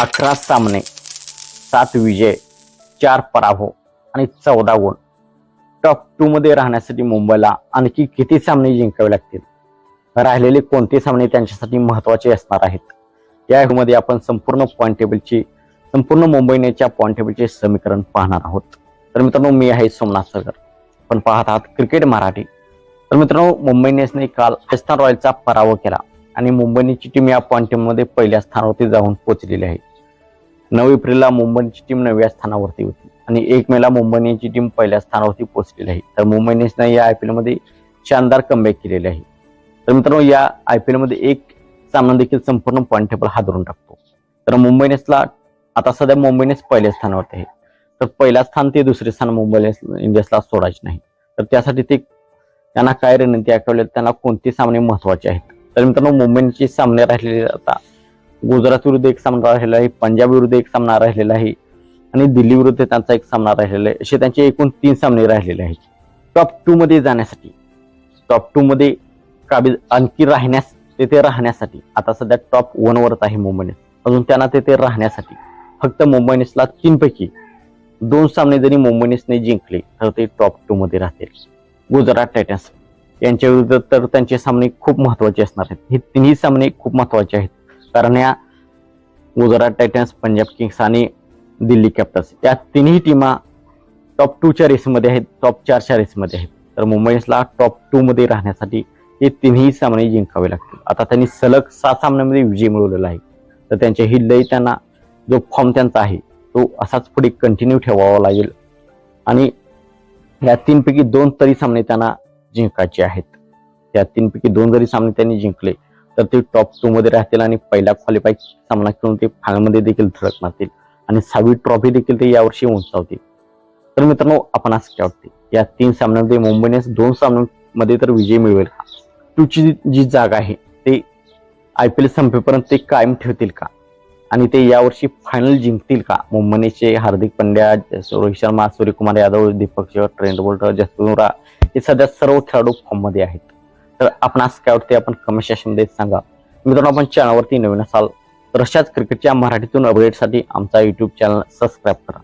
अकरा सामने सात विजय चार पराभव आणि चौदा गुण टॉप टू मध्ये राहण्यासाठी मुंबईला आणखी किती सामने जिंकावे लागतील? राहिलेले कोणते सामने त्यांच्यासाठी महत्त्वाचे असणार आहेत? या मध्ये आपण संपूर्ण पॉईंट टेबलची संपूर्ण मुंबईनेच्या पॉईंट टेबलचे समीकरण पाहणार आहोत. तर मित्रांनो मी आहे सोमनाथ सगर. पण पाहत आहात क्रिकेट मराठी. तर मित्रांनो मुंबई इंडियन्सने काल राजस्थान रॉयलचा पराभव केला आणि मुंबई टीम या पॉईंट टेबलमध्ये पहिल्या स्थानावरती जाऊन पोहोचलेली आहे. नऊ एप्रिलला मुंबईची टीम नवव्या स्थानावरती होती. आणि एक मेला मुंबई टीम पहिल्या स्थानावरती पोहोचलेली आहे. तर मुंबई इंडियन्सनं या आय पी एलमध्ये शानदार कमबॅक केलेले आहे. तर मित्रांनो या आय पी एलमध्ये एक सामना देखील संपूर्ण पॉईंट टेबल हादरून टाकतो. तर मुंबई इंडियन्सला आता सध्या मुंबई इंडियन्स पहिल्या स्थानावरती आहे. तर पहिला स्थान ते दुसरे स्थान मुंबई इंडियन्सला सोडायचे नाही. तर त्यासाठी ते त्यांना काय रणनीती आठवले? त्यांना कोणते सामने महत्त्वाचे आहेत? तर मित्रांनो मुंबईचे सामने राहिलेले आता गुजरात विरुद्ध एक सामना राहिलेला आहे पंजाब विरुद्ध एक सामना राहिलेला आहे आणि दिल्ली विरुद्ध त्यांचा एक सामना राहिलेला आहे. असे त्यांचे एकूण तीन सामने राहिलेले आहेत. टॉप टू मध्ये जाण्यासाठी टॉप टू मध्ये काबीज आणखी राहण्यास तेथे राहण्यासाठी आता सध्या टॉप वनवरच आहे मुंबई. इंडियन्स अजून त्यांना तेथे राहण्यासाठी फक्त मुंबई इंडियन्सला तीनपैकी दोन सामने जरी मुंबई इंडियन्सने जिंकले तर ते टॉप टू मध्ये राहतील. गुजरात टायटन्स यांच्या विरुद्ध तर त्यांचे सामने खूप महत्त्वाचे असणार आहेत. हे तिन्ही सामने खूप महत्त्वाचे आहेत. करण्या गुजरात टायटन्स पंजाब किंग्स आणि दिल्ली कॅपिटल्स या तिन्ही टीमा टॉप टूच्या रेसमध्ये आहेत टॉप चारच्या रेसमध्ये आहेत. तर मुंबई इंडियन्सला टॉप टू मध्ये राहण्यासाठी हे तिन्ही सामने जिंकावे लागतील. आता त्यांनी सलग सात सामन्यामध्ये विजय मिळवलेला आहे. तर त्यांचे ही लय त्यांना जो फॉर्म त्यांचा आहे तो असाच पुढे कंटिन्यू ठेवावा लागेल. आणि या तीनपैकी दोन तरी सामने त्यांना जिंकायचे आहेत. त्या तीनपैकी दोन जरी सामने त्यांनी जिंकले तर ते टॉप टू मध्ये राहतील आणि पहिला क्वालिफाय सामना खेळून ते फायनलमध्ये देखील धडक मारतील. आणि सहावी ट्रॉफी देखील ते यावर्षी उंचावतील. तर मित्रांनो आपण असं काय वाटते? या तीन सामन्यांमध्ये मुंबई दोन सामन्यांमध्ये तर विजय मिळवेल का? टूची जी- जागा आहे ते आय पी एल संपेपर्यंत ते कायम ठेवतील का? आणि ते यावर्षी फायनल जिंकतील का? मुंबईचे हार्दिक पंड्या रोहित शर्मा सूर्यकुमार यादव दीपक शेवट ट्रेंट बोल्टर जसप्रीत हे सध्या सर्व खेळाडू फॉर्ममध्ये आहेत. तर आपण आज काय वाटते आपण कमेंट सेक्शनमध्ये सांगा. मित्रांनो आपण चॅनलवरती नवीन असाल तर अशाच क्रिकेटच्या मराठीतून अपडेटसाठी आमचा युट्यूब चॅनल सबस्क्राईब करा.